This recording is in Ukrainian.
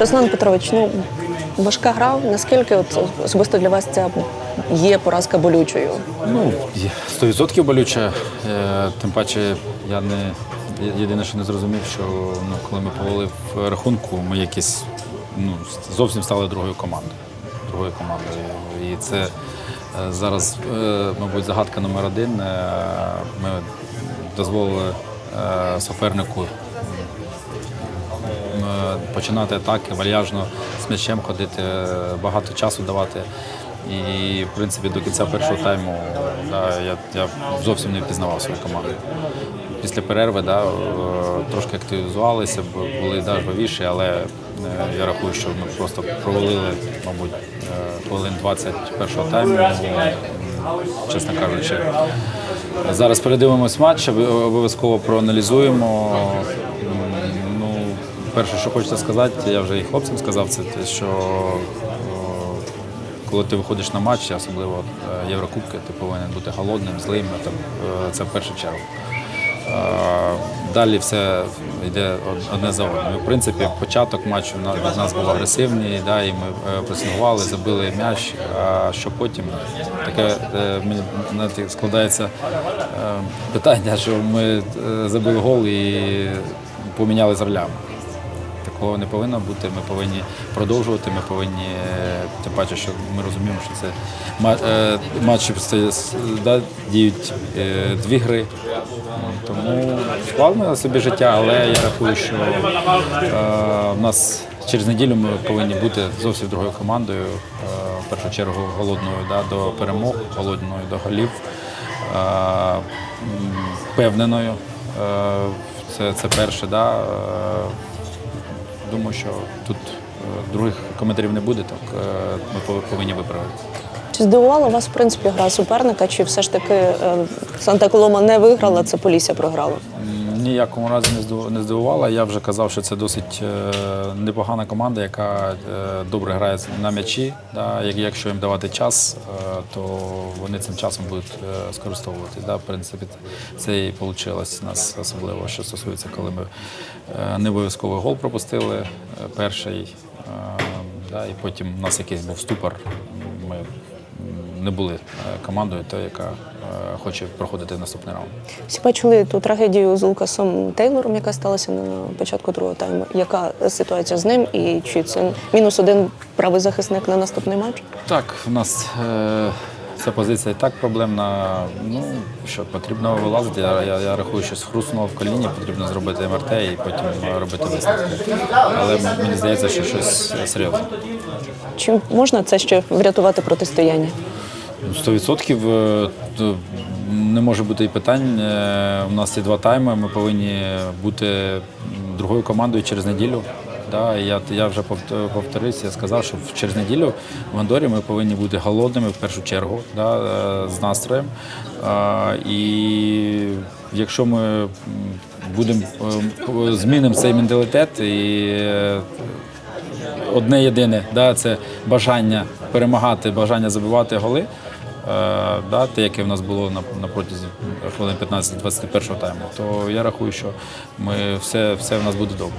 Руслан Петрович, ну важка гра. Наскільки от особисто для вас ця є поразка болючою? Ну, є 100% болюче. Е, Тим паче, я не єдине, що не зрозумів, що ну, коли ми повели в рахунку, ми якісь ну, зовсім стали другою командою. Другою командою. І це е, зараз, е, мабуть, загадка номер один. Ми дозволили супернику починати атаки, вальяжно з м'ячем ходити, е, багато часу давати. І, в принципі, до кінця першого тайму да, я, я зовсім не впізнавав свою команду. Після перерви да, е, трошки активізувалися, були да, жвавіші, але е, я рахую, що ми просто провалили, мабуть, хвилин 20 першого тайму, чесно кажучи. Зараз передивимось матч, обов'язково проаналізуємо. Перше, що хочеться сказати, я вже і хлопцям сказав, це те, що коли ти виходиш на матч, особливо е, Єврокубки, ти повинен бути голодним, злим. Там, е, це в першу чергу. Е, Далі все йде одне за одним. В принципі, початок матчу від нас був агресивний, да, і ми пресингували, забили м'яч. А що потім таке мені складається питання, що ми забили гол і поміняли з ролями. Такого не повинно бути. Ми повинні продовжувати. Ми повинні, е, тим паче, що ми розуміємо, що це е, матчі да, діють е, дві гри. Тому складно собі життя, але я рахую, що в нас через неділю ми повинні бути зовсім другою командою. В першу чергу голодною да, до перемог, голодною до голів, впевненою. Це, це перше. Да, Думаю, що тут е, других коментарів не буде, так е, ми повинні виправити. Чи здивувала вас в принципі гра суперника? Чи все ж таки е, Санта Колома не виграла, це Полісся програла? Ніякому разі не здив- не здивувала. Я вже казав, що це досить е, непогана команда, яка е, добре грає на м'ячі. Якщо їм давати час, е, то вони цим часом будуть скористовуватись. В принципі, це і вийшло у нас особливо, що стосується, коли ми не обов'язково гол пропустили перший, і потім у нас якийсь був ступор. Ми не були е, командою, та, яка е, хоче проходити наступний раунд. Всі бачили ту трагедію з Лукасом Тейлором, яка сталася на початку другого тайму. Яка ситуація з ним і чи це мінус один правий захисник на наступний матч? Так, у нас е, ця позиція і так проблемна. Ну що потрібно вилазити. Я, я, я рахую, що хрустнуло в коліні, потрібно зробити МРТ і потім е, робити висновки. Але мені здається, що щось серйозне. Чи можна це ще врятувати протистояння? Ну, 100% е, не може бути і питань. Е, У нас є два тайми. Ми повинні бути другою командою через неділю. Да, я, я вже повт- повторився, я сказав, що через неділю в Андорі ми повинні бути голодними в першу чергу, да, е, з настроєм. А, І якщо ми будемо змінимо цей менталітет і одне єдине, да, це бажання перемагати, бажання забивати голи. Е, дати, яке в нас було на протязі хвилин 15-21 тайму, то я рахую, що ми все, все в нас буде добре.